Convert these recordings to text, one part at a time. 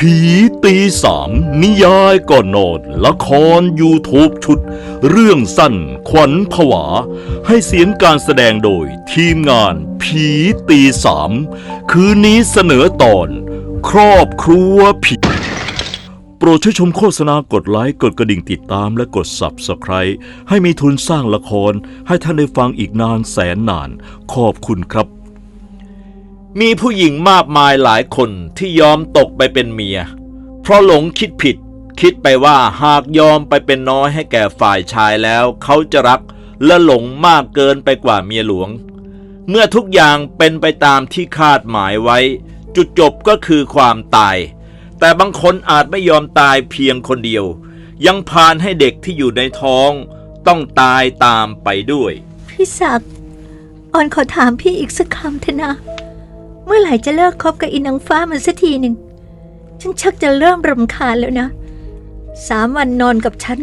ผีตีสามนิยายก่อนนอนละคร YouTube ชุด เรื่องสั้นขวัญผวา ให้เสียงการแสดงโดยทีมงานผีตีสามคืนนี้เสนอตอน ครอบครัวผี โปรดช่วยชมโฆษณากดไลค์ กดกระดิ่งติดตามและกด Subscribe ให้มีทุนสร้างละครให้ท่านได้ฟังอีกนานแสนนาน ขอบคุณครับ มีผู้หญิงมากมายหลายคนที่ยอมตกไปเป็นเมีย เพราะหลงคิดผิด คิดไปว่าหากยอมไปเป็นน้อยให้แก่ฝ่ายชายแล้ว เขาจะรักและหลงมากเกินไปกว่าเมียหลวง เมื่อทุกอย่างเป็นไปตามที่คาดหมายไว้ จุดจบก็คือความตาย แต่บางคนอาจไม่ยอมตายเพียงคนเดียว ยังพานให้เด็กที่อยู่ในท้อง ต้องตายตามไปด้วย พี่ศักดิ์ออนขอถามพี่อีกสักคำเถอะนะ เมื่อไหร่จะเลิกคบกับอินางฟ้ามันสักทีหนึ่ง ฉันชักจะเริ่มรำคาญแล้วนะ สามวันนอนกับฉัน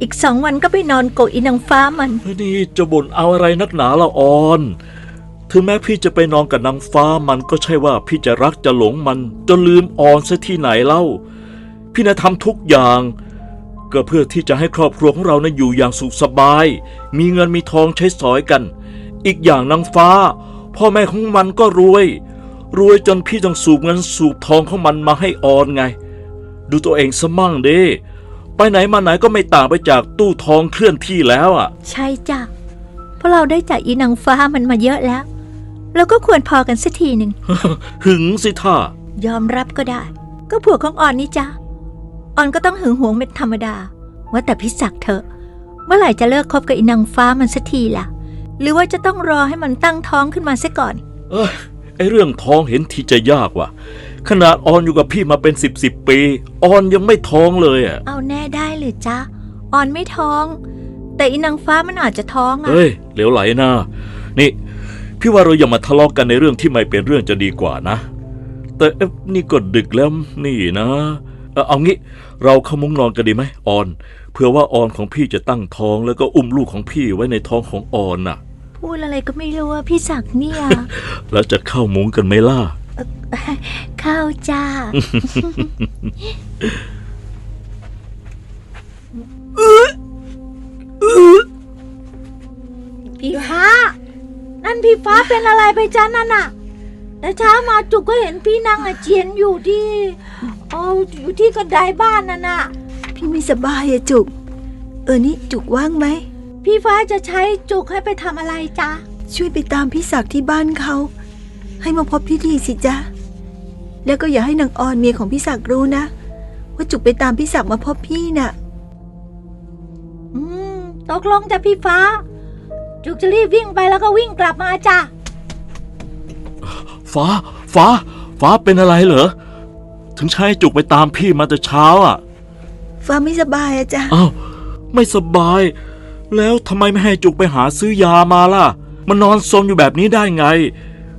อีกสองวันก็ไปนอนโกะอินางฟ้ามัน นี่จะบ่นเอาอะไรนักหนาละออน ถึงแม้พี่จะไปนอนกับนางฟ้ามันก็ใช่ว่าพี่จะรักจะหลงมันจนลืมออนซะที่ไหนเล่า พี่นะทำทุกอย่าง ก็เพื่อที่จะให้ครอบครัวของเรานะอยู่อย่างสุขสบาย มีเงินมีทองใช้สอยกัน อีกอย่างนางฟ้า พ่อแม่ของมันก็รวย รวยจนพี่ต้องสูบเงินสูบทองของมันมาให้ออนไง ดูตัวเองสมั่งเด้ไปไหนมาไหนก็ไม่ต่างไปจากตู้ทองเคลื่อนที่แล้วอะ ใช่จ้ะเพราะเราได้จากอีนางฟ้ามันมาเยอะแล้วเราก็ควรพอกันสักทีหนึ่ง หึงสิท่ายอมรับก็ได้ ก็ผัวของออนนี่จ้ะออนก็ต้องหึงหวงเป็นธรรมดา ว่าแต่พี่ศักดิ์เถอะ เมื่อไหร่จะเลิกคบกับอีนางฟ้ามันสักทีล่ะ หรือว่าจะต้องรอให้มันตั้งท้องขึ้นมาซะก่อน เอ้ยไอเรื่องท้องเห็นทีจะยากว่ะ ขนาดออนอยู่กับพี่มาเป็นสิบสิบปี ออนยังไม่ท้องเลยอะ เอาแน่ได้หรือจ๊ะออนไม่ท้อง แต่อีนางฟ้ามันอาจจะท้องอะเฮ้ยเหลวไหลนะนี่ พี่ว่าเราอย่ามาทะเลาะกกันในเรื่องที่ไม่เป็นเรื่องจะดีกว่านะ แต่เอ๊ะนี่ก็ดึกแล้วนี่นะเอ่อเอางี้ เราเข้ามุ้งนอนกันดีไหมออนเผื่อว่าออนของพี่จะตั้งท้องแล้วก็อุ้มลูกของพี่ไว้ในท้องของออนน่ะ พูดอะไรก็ไม่รู้ว่าพี่ศักดิ์เนี่ย แล้วจะเข้ามุ้งกันไหมล่ะข้าวจ้า พี่ฟ้า นั่นพี่ฟ้าเป็นอะไรไปจ้านั่นน่ะ แต่เช้ามาจุกก็เห็นพี่นั่งอาเจียนอยู่ที่เอาอยู่ที่กระไดบ้านนั่นน่ะ พี่ไม่สบายอะจุก เออนี่จุกว่างไหม พี่ฟ้าจะใช้จุกให้ไปทำอะไรจ้าช่วยไปตามพี่ศักดิ์ที่บ้านเขา ให้มาพบพี่ดีสิจ๊ะ แล้วก็อย่าให้นางออนเมียของพี่ศักดิ์รู้นะ ว่าจุกไปตามพี่ศักดิ์มาพบพี่น่ะ อืม ตกลงจ้ะพี่ฟ้า จุกจะรีบวิ่งไปแล้วก็วิ่งกลับมาจ้าฟ้า ฟ้า ฟ้าเป็นอะไรเหรอ ถึงใช้จุกไปตามพี่มาแต่เช้าอะ ฟ้าไม่สบายอะจ๊ะ อ้าว ไม่สบาย แล้วทำไมไม่ให้จุกไปหาซื้อยามาล่ะ มันนอนซมอยู่แบบนี้ได้ไง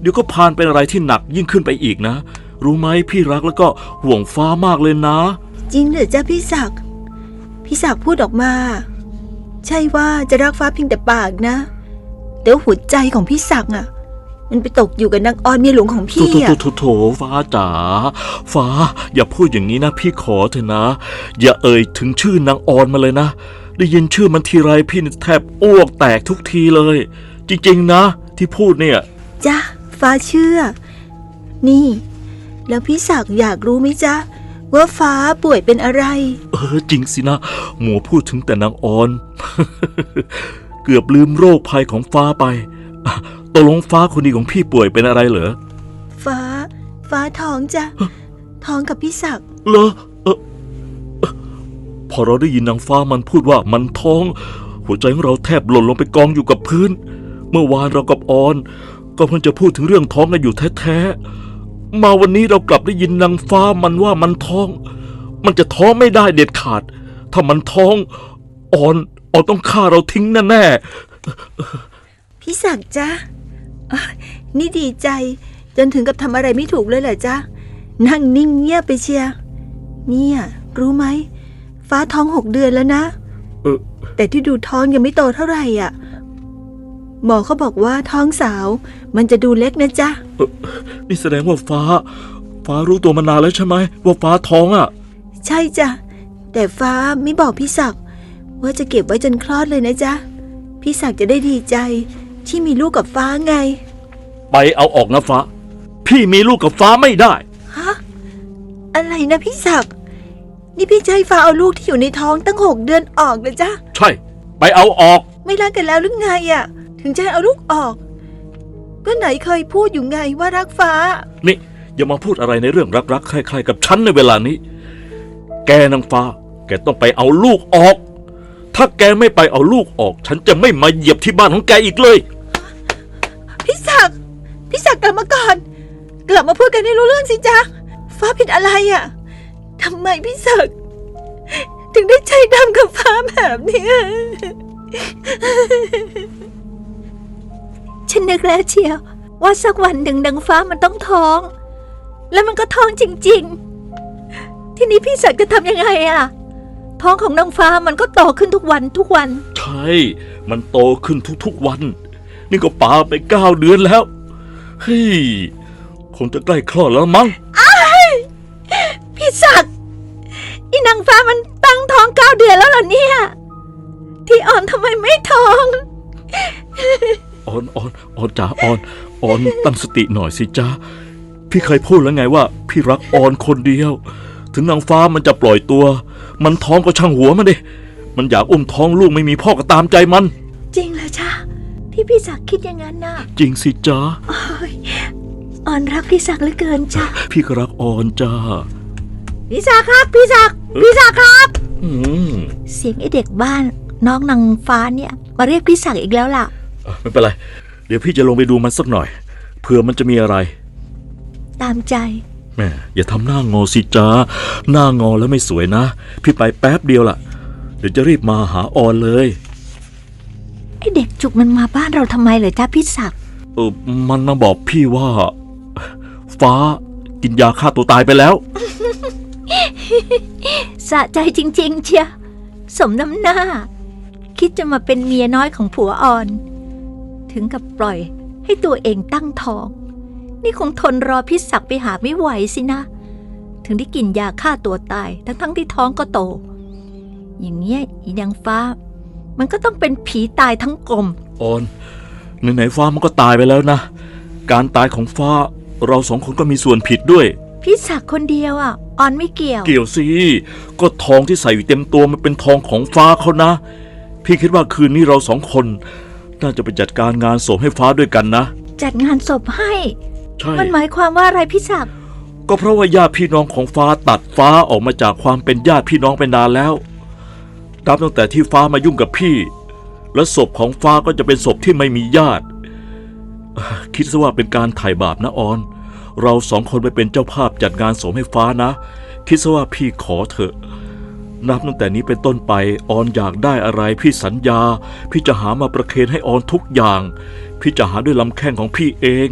เดี๋ยวก็พานเป็นอะไรที่หนักยิ่งขึ้นไปอีกนะ รู้ไหมพี่รักแล้วก็ห่วงฟ้ามากเลยนะ จริงเหรือจ๊ะพี่ศักดิ์พี่ศักดิ์พูดออกมา ใช่ว่าจะรักฟ้าเพียงแต่ปากนะแต่ว่าหัวใจของพี่ศักดิ์อะมันไปตกอยู่กับนางออนเมียหลวงของโถพี่โถอะโถโถโถฟ้าจ๋าฟ้า อย่าพูดอย่างนี้นะ พี่ขอเถอะนะ อย่าเอ่ยถึงชื่อนางออนมาเลยนะ ได้ยินชื่อมันทีไรพี่นี่แทบอ้วกแตกทุกทีเลย จริง ๆ นะ ที่พูดเนี่ยจ้ะฟ้าเชื่อ นี่ แล้วพี่ศักดิ์อยากรู้ไหมจ๊ะ ว่าฟ้าป่วยเป็นอะไร เออจริงสินะหมัวพูดถึงแต่นางออน เกือบลืมโรคภัยของฟ้าไปอะตกลงฟ้าคนดีของพี่ป่วยเป็นอะไรเหรอฟ้า ฟ้าท้องจ้ะท้องกับพี่ศักดิ์เหรอเออเอ่อ พอเราได้ยินนางฟ้ามันพูดว่ามันท้อง หัวใจของเราแทบหล่นลงไปกองอยู่กับพื้น เมื่อวานเรากับออน ก็เพิ่งจะพูดถึงเรื่องท้องกันอยู่แท้ๆมาวันนี้เรากลับได้ยินนางฟ้ามันว่ามันท้อง มันจะท้องไม่ได้เด็ดขาด ถ้ามันท้องออนออนต้องฆ่าเราทิ้งแน่ๆพี่ศักดิ์จ้ะนี่ดีใจ จนถึงกับทำอะไรไม่ถูกเลยเหรอจ๊ะนั่งนิ่งเงียบไปเชียร์เนี่ย รู้ไหม ฟ้าท้องหกเดือนแล้วนะ เออ แต่ที่ดูท้องยังไม่โตเท่าไหร่อะ หมอเขาบอกว่าท้องสาว มันจะดูเล็กนะจ๊ะ นี่แสดงว่าฟ้า ฟ้ารู้ตัวมานานแล้วใช่ไหมว่าฟ้าท้องอะ ใช่จ้ะ แต่ฟ้าไม่บอกพี่ศักดิ์ว่าจะเก็บไว้จนคลอดเลยนะจ๊ะ พี่ศักดิ์จะได้ดีใจ ที่มีลูกกับฟ้าไง ไปเอาออกนะฟ้า พี่มีลูกกับฟ้าไม่ได้ ฮะ อะไรนะพี่ศักดิ์ นี่พี่จะให้ฟ้าเอาลูกที่อยู่ในท้องตั้งหกเดือนออกเลยจ้ะใช่ ไปเอาออก ไม่รักกันแล้วหรือไงอะถึงจะให้เอาลูกออก ก็ไหนเคยพูดอยู่ไงว่ารักฟ้า นี่ อย่ามาพูดอะไรในเรื่องรักๆใครๆกับฉันในเวลานี้ แกนางฟ้า แกต้องไปเอาลูกออก ถ้าแกไม่ไปเอาลูกออก ฉันจะไม่มาเหยียบที่บ้านของแกอีกเลย พี่ศักดิ์พี่ศักดิ์กลับมาก่อน กลับมาพูดกันให้รู้เรื่องสิจ๊ะฟ้าผิดอะไรอะ่ะ ทำไมพี่ศักดิ์ถึงได้ใจดำกับฟ้าแบบเนี้ยฉันนึกแล้วเชียว ว่าสักวันหนึ่งนางฟ้ามันต้องท้อง แล้วมันก็ท้องจริง ๆ ทีนี้พี่ศักดิ์จะทำยังไงอะท้องของนางฟ้ามันก็โตขึ้นทุกวันทุกวัน ใช่ มันโตขึ้นทุกๆวัน นี่ก็ป่าไปเก้าเดือนแล้ว เฮ้ย คงจะใกล้คลอดแล้วมั้ง ศักดิ์อีนางฟ้ามันตั้งท้องเก้าเดือนแล้วเหรอเนี่ย ที่อ่อนทำไมไม่ท้อง ออนออนออนจ๋าออนออนตั้งสติหน่อยสิจ้าพี่เคยพูดแล้วไงว่า พี่รักออนคนเดียว ถึงนางฟ้ามันจะปล่อยตัว มันท้องก็ช่างหัวมันดิมันอยากอุ้มท้องลูกไม่มีพ่อก็ตามใจมัน จริงเหรอจ๊ะที่พี่ศักดิ์คิดอย่างนั้นน่ะจริงสิจ้าโอ้ยอ่อนรักพี่ศักดิ์เหลือเกินจ้ะ พี่ก็รักออนจ้า พี่ศักดิ์ครับ พี่ศักดิ์พี่ศักดิ์ครับ อืมเสียงไอเด็กบ้าน น้องนางฟ้าเนี่ย มาเรียกพี่ศักดิ์อีกแล้วล่ะอะไม่เป็นไร เดี๋ยวพี่จะลงไปดูมันสักหน่อย เผื่อมันจะมีอะไรตามใจแม่อย่าทำหน้างอสิจ้าหน้างอแล้วไม่สวยนะ พี่ไปแป๊บเดียวล่ะ เดี๋ยวจะรีบมาหาออนเลย ไอเด็กจุกมันมาบ้านเราทำไมเหรอจ้าพี่ศักดิ์เออมันมาบอกพี่ว่า ฟ้ากินยาฆ่าตัวตายไปแล้ว สะใจจริง ๆ เชียสมน้ำหน้า คิดจะมาเป็นเมียน้อยของผัวอ่อน ถึงกับปล่อยให้ตัวเองตั้งท้อง นี่คงทนรอพี่ศักไปหาไม่ไหวสินะ ถึงได้กินยาฆ่าตัวตาย ทั้งๆที่ท้องก็โต อย่างเนี้ยอีนางฟ้า มันก็ต้องเป็นผีตายทั้งกลม ออนไหนๆฟ้ามันก็ตายไปแล้วนะ การตายของฟ้าเราสองคนก็มีส่วนผิดด้วย พี่ศักดิ์คนเดียวอะออนไม่เกี่ยว เกี่ยวสิ ก็ทองที่ใส่อยู่เต็มตัวมันเป็นทองของฟ้าเขานะ พี่คิดว่าคืนนี้เราสองคน น่าจะไปจัดการงานศพให้ฟ้าด้วยกันนะ จัดงานศพให้ ใช่ มันหมายความว่าอะไรพี่ศักดิ์ก็เพราะว่าญาติพี่น้องของฟ้าตัดฟ้าออกมาจากความเป็นญาติพี่น้องไปนานแล้วนับตั้งแต่ที่ฟ้ามายุ่งกับพี่ และศพของฟ้าก็จะเป็นศพที่ไม่มีญาติอ่าคิดซะว่าเป็นการไถ่บาปนะออน เราสองคนไปเป็นเจ้าภาพจัดงานศพให้ฟ้านะ คิดซะว่าพี่ขอเถอะ นับตั้งแต่นี้เป็นต้นไปออนอยากได้อะไรพี่สัญญา พี่จะหามาประเคนให้ออนทุกอย่าง พี่จะหาด้วยลำแข้งของพี่เอง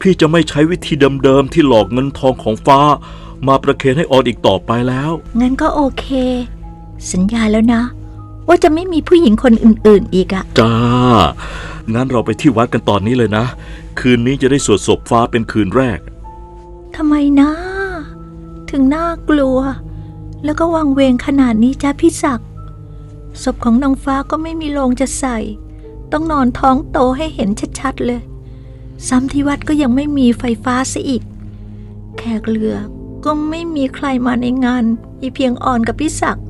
พี่จะไม่ใช้วิธีเดิมๆที่หลอกเงินทองของฟ้า มาประเคนให้ออนอีกต่อไปแล้ว งั้นก็โอเค สัญญาแล้วนะ ว่าจะไม่มีผู้หญิงคนอื่น ๆ อีกอะจ้า งั้นเราไปที่วัดกันตอนนี้เลยนะ คืนนี้จะได้สวดศพฟ้าเป็นคืนแรก ทำไมนะ ถึงน่ากลัว แล้วก็วังเวงขนาดนี้จ้าพี่ศักดิ์ศพของนางฟ้าก็ไม่มีโลงจะใส่ ต้องนอนท้องโตให้เห็นชัดๆเลย ซ้ำที่วัดก็ยังไม่มีไฟฟ้าซะอีก แขกเรือก็ไม่มีใครมาในงานมีเพียงอ่อนกับพี่ศักดิ์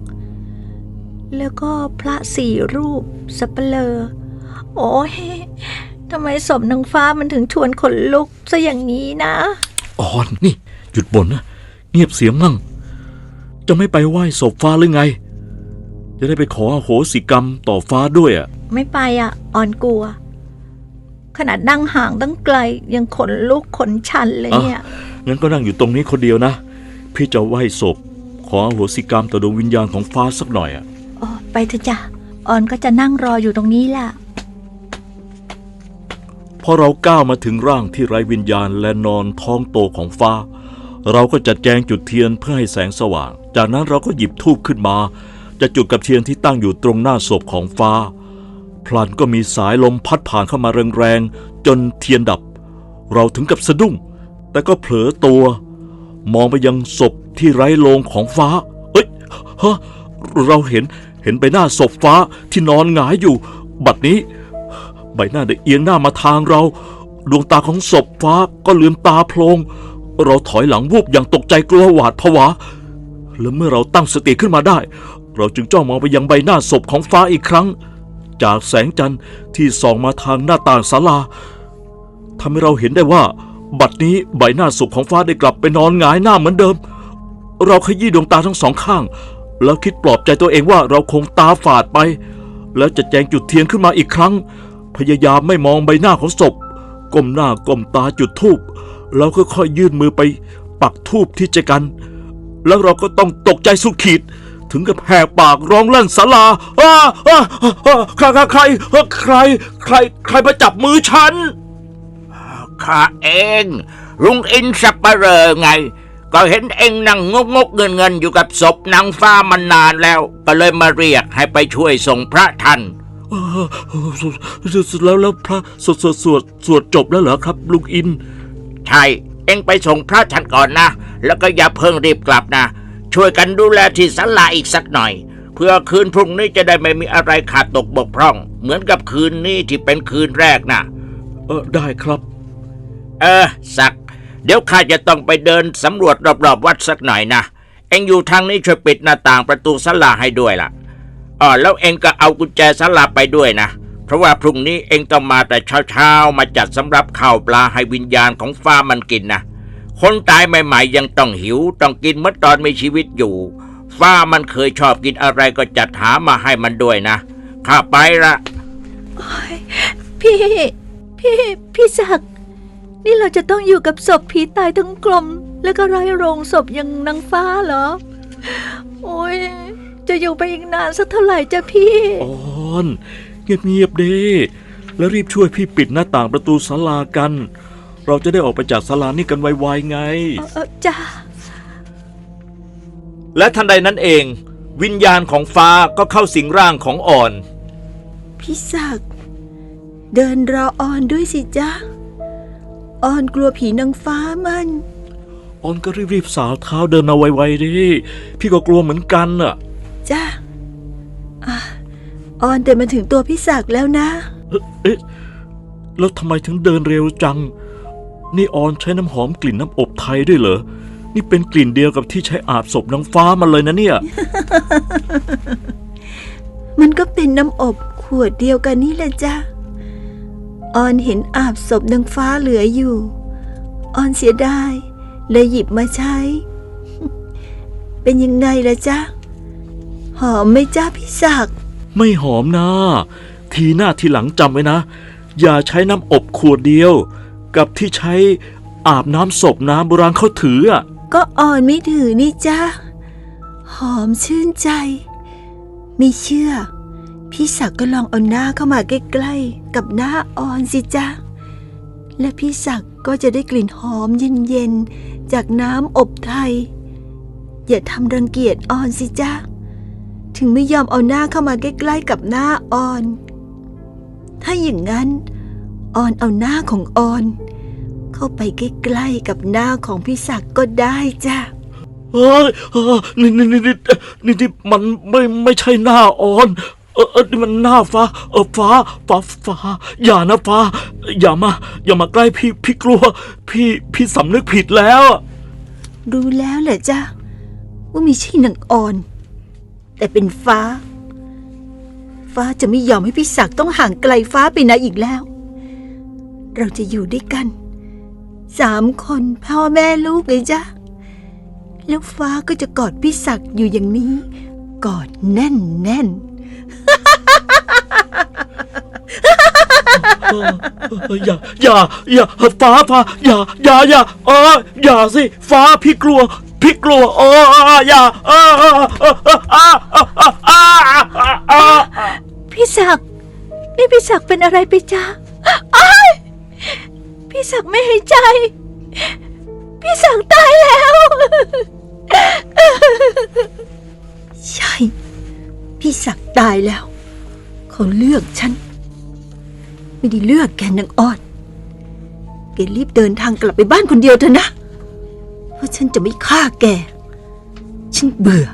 แล้วก็พระสี่รูปสับเปลอโอ้ยทำไมศพนางฟ้ามันถึงชวนขนลุกซะอย่างนี้นะ ออนนี่ หยุดบ่นนะ เงียบเสียงมั่ง จะไม่ไปไหว้ศพฟ้าหรือไง จะได้ไปขออโหสิกรรมต่อฟ้าด้วยอะ ไม่ไปอะ อ่อนกลัว ขนาดนั่งห่างตั้งไกล ยังขนลุกขนชันเลยเนี่ย งั้นก็นั่งอยู่ตรงนี้คนเดียวนะ พี่จะไหว้ศพ ขออโหสิกรรมต่อดวงวิญญาณของฟ้าสักหน่อยอะ อ๋อ ไปเถอะจ้ะอ่อนก็จะนั่งรออยู่ตรงนี้แหละพ อเราก้าวมาถึงร่างที่ไร้วิญญาณและนอนท้องโตของฟ้า เราก็จัดแจงจุดเทียนเพื่อให้แสงสว่าง จากนั้นเราก็หยิบธูปขึ้นมา จะจุดกับเทียนที่ตั้งอยู่ตรงหน้าศพของฟ้า พลันก็มีสายลมพัดผ่านเข้ามาแรงๆจนเทียนดับ เราถึงกับสะดุ้ง แต่ก็เผลอตัว มองไปยังศพที่ไร้โลงของฟ้า เอ้ยฮะเราเห็นเห็นใบหน้าศพฟ้าที่นอนหงายอยู่ บัดนี้ ใบหน้าได้เอียงหน้ามาทางเรา ดวงตาของศพฟ้าก็ลืมตาโพลง เราถอยหลังวูบอย่างตกใจกลัวหวาดผวา และเมื่อเราตั้งสติขึ้นมาได้ เราจึงจ้องมองไปยังใบหน้าศพของฟ้าอีกครั้ง จากแสงจันทร์ที่ส่องมาทางหน้าต่างศาลาทำให้เราเห็นได้ว่า บัดนี้ใบหน้าศพของฟ้าได้กลับไปนอนหงายหน้าเหมือนเดิม เราขยี้ดวงตาทั้งสองข้าง แล้วคิดปลอบใจตัวเองว่าเราคงตาฝาดไป แล้วจะแจงจุดเทียนขึ้นมาอีกครั้ง พยายามไม่มองใบหน้าของศพ ก้มหน้าก้มตาจุดธูปแล้วก็ค่อยยื่นมือไปปักธูปที่ใจกัน แล้วเราก็ต้องตกใจสุดขีด ถึงกับแหกปากร้องลั่นศาลาอ้าอ้าอ้าใครใครใคร ใคร ใครมาจับมือฉันข้าเอง ลุงอินสับปะเรอไง ก็เห็นเองนั่งงกงกเงินเงินอยู่กับศพนางฟ้ามานานแล้ว ก็เลยมาเรียกให้ไปช่วยส่งพระท่าน สวดแล้วแล้วพระสวดสวดสวดสวดจบแล้วเหรอครับ ลุงอิน ใช่ เอ็งไปส่งพระท่านก่อนนะ แล้วก็อย่าเพิ่งรีบกลับนะ ช่วยกันดูแลที่ศาลาอีกสักหน่อย เพื่อคืนพรุ่งนี้จะได้ไม่มีอะไรขาดตกบกพร่อง เหมือนกับคืนนี้ที่เป็นคืนแรกนะเออได้ครับ เออสัก เดี๋ยวข้าจะต้องไปเดินสำรวจรอบๆวัดสักหน่อยนะเอ็งอยู่ทางนี้ช่วยปิดหน้าต่างประตูศาลาให้ด้วยล่ะ อ๋อแล้วเอ็งก็เอากุญแจศาลาไปด้วยนะ เพราะว่าพรุ่งนี้เอ็งต้องมาแต่เช้าๆ มาจัดสำรับข้าวปลาให้วิญญาณของฟ้ามันกินนะคนตายใหม่ๆ ยังต้องหิว ต้องกินเมื่อตอนมีชีวิตอยู่ ฟ้ามันเคยชอบกินอะไรก็จัดหามาให้มันด้วยนะข้าไปละพี่ พี่พี่ศักดิ์นี่เราจะต้องอยู่กับศพผีตายทั้งกลม แล้วก็ไร้โรงศพอย่างนางฟ้าเหรอ โอ้ย จะอยู่ไปอีกนานสักเท่าไหร่จ้ะพี่ ออน เงียบๆเด้แล้วรีบช่วยพี่ปิดหน้าต่างประตูศาลากัน เราจะได้ออกไปจากศาลานี่กันไวๆไงเออเออจ้าและทันใดนั้นเอง วิญญาณของฟ้าก็เข้าสิงร่างของอ่อน พี่ศักดิ์เดินรอออนด้วยสิจ๊ะออนกลัวผีนางฟ้ามัน ออนก็รีบๆสาวเท้าเดินมาไวๆดิพี่ก็กลัวเหมือนกันน่ะ จ้ะอะออนเดินมาถึงตัวพี่ศักดิ์แล้วนะเอ๊ะเอ๊ะ แล้วทำไมถึงเดินเร็วจัง นี่ออนใช้น้ำหอมกลิ่นน้ำอบไทยด้วยเหรอ นี่เป็นกลิ่นเดียวกับที่ใช้อาบศพนางฟ้ามาเลยนะเนี่ย มันก็เป็นน้ำอบขวดเดียวกันนี่แหละจ้ะ ออนเห็นอาบศพนางฟ้าเหลืออยู่ ออนเสียดายเลยหยิบมาใช้ เป็นยังไงล่ะจ๊ะ หอมไหมจ้าพี่ศักดิ์ไม่หอมนะ ทีหน้าทีหลังจำไว้นะ อย่าใช้น้ำอบขวดเดียว กับที่ใช้อาบน้ำศพน้ำโบราณเขาถืออะก็ออนไม่ถือนี่จ้าหอมชื่นใจ ไม่เชื่อ พี่ศักดิ์ก็ลองเอาหน้าเข้ามาใกล้ๆ กับหน้าออนสิจ้าและพี่ศักดิ์ก็จะได้กลิ่นหอมเย็นๆ จากน้ำอบไทย อย่าทำรังเกียจออนสิจ้า ถึงไม่ยอมเอาหน้าเข้ามาใกล้ๆกับหน้าออน ถ้าอย่างนั้นออนเอาหน้าของออน เข้าไปใกล้ๆกับหน้าของพี่ศักดิ์ก็ได้จ้ะเฮ้ยเออนี่นี่นี่นี่นี่นี่มันไม่ไม่ใช่หน้าอ่อนเออเออนี่มันหน้าฟ้า เออฟ้าฟ้าฟ้า อย่านะฟ้า อย่ามา อย่ามาใกล้พี่พี่กลัว พี่พี่สำนึกผิดแล้วอะรู้แล้วแหละจ้ะว่ามีชื่อนางออน แต่เป็นฟ้า ฟ้าจะไม่ยอมให้พี่ศักดิ์ต้องห่างไกลฟ้าไปไหนอีกแล้ว เราจะอยู่ด้วยกัน สามคนพ่อแม่ลูกไงจ้ะแล้วฟ้าก็จะกอดพี่ศักดิ์อยู่อย่างนี้ กอดแน่นแน่นอย่าอย่าอย่าฟ้าฟ้าอย่าอย่าอย่าเอออย่าสิ ฟ้าพี่กลัว พี่กลัวโอ้อย่าพี่ศักดิ์นี่พี่ศักดิ์เป็นอะไรไปจ๊ะพี่ศักดิ์ไม่หายใจ พี่ศักดิ์ตายแล้ว ใช่ พี่ศักดิ์ตายแล้ว เขาเลือกฉัน ไม่ได้เลือกแกนังออดแกรีบเดินทางกลับไปบ้านคนเดียวเถอะนะ ว่าฉันจะไม่ฆ่าแก ฉันเบื่อ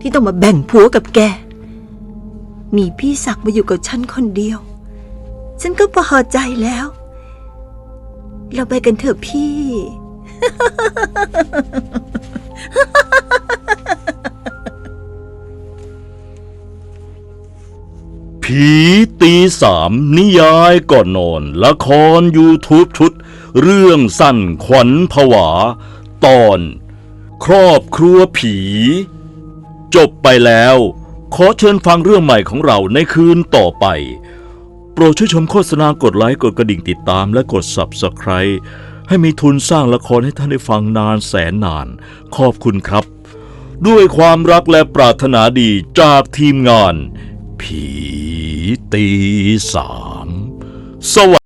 ที่ต้องมาแบ่งผัวกับแก มีพี่ศักดิ์มาอยู่กับฉันคนเดียว ฉันก็พอใจแล้ว เราไปกันเถอะพี่ ผีตีสามนิยายก่อนนอน ละคร YouTube ชุด เรื่องสั้นขวัญผวา ตอน ครอบครัวผี จบไปแล้ว ขอเชิญฟังเรื่องใหม่ของเราในคืนต่อไป โปรดช่วยชมโฆษณากดไลค์กดกระดิ่งติดตามและกด Subscribe ให้มีทุนสร้างละครให้ท่านได้ฟังนานแสนนาน ขอบคุณครับ ด้วยความรักและปรารถนาดีจากทีมงาน ผีตีสามสวัสดี